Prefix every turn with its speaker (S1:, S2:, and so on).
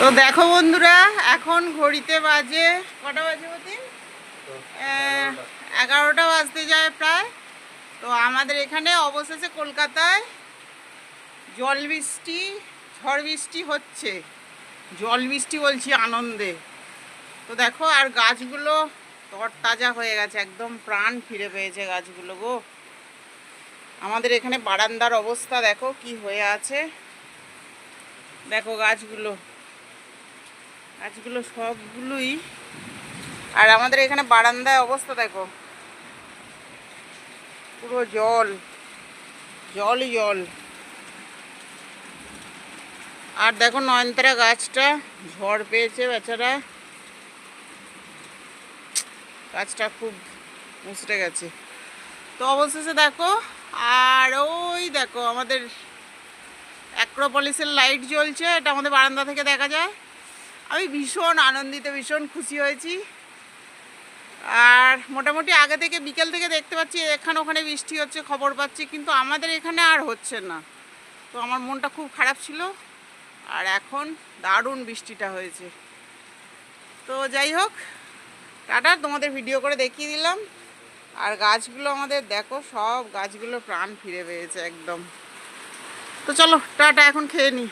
S1: তো দেখো বন্ধুরা, এখন ঘড়িতে বাজে কটা বাজে মতি এগারোটা বাজতে যায় প্রায়। তো আমাদের এখানে অবশেষে কলকাতায় জল বৃষ্টি, ঝড় বৃষ্টি হচ্ছে। জল বৃষ্টি বলছি আনন্দে। তো দেখো, আর গাছগুলো তরতাজা হয়ে গেছে, একদম প্রাণ ফিরে পেয়েছে গাছগুলো গো। আমাদের এখানে বারান্দার অবস্থা দেখো কি হয়ে আছে। দেখো গাছগুলো। গাছগুলো সবগুলোই। আর আমাদের এখানে বারান্দায় অবস্থা দেখো। পুরো জল, জলই জল। আর দেখো নয়নতারা গাছটা ঝড় পেয়েছে বেচারা। গাছটা খুব মুচড়ে গেছে। তো অবশেষে দেখো, আর ওই দেখো আমাদের অ্যাক্রোপলিসের লাইট জ্বলছে, এটা আমাদের বারান্দা থেকে দেখা যায়। আমি ভীষণ আনন্দিত, ভীষণ খুশি হয়েছি। আর মোটামুটি আগে থেকে বিকেল থেকে দেখতে পাচ্ছি, এখানে ওখানে বৃষ্টি হচ্ছে, খবর পাচ্ছি, কিন্তু আমাদের এখানে আর হচ্ছে না। তো আমার মনটা খুব খারাপ ছিল, আর এখন দারুণ বৃষ্টিটা হয়েছে। তো যাই হোক, টাটা, তোমাদের ভিডিও করে দেখিয়ে দিলাম। আর গাছগুলো আমাদের দেখো, সব গাছগুলো প্রাণ ফিরে পেয়েছে একদম। তো চলো, টাটা, এখন খেয়ে নিই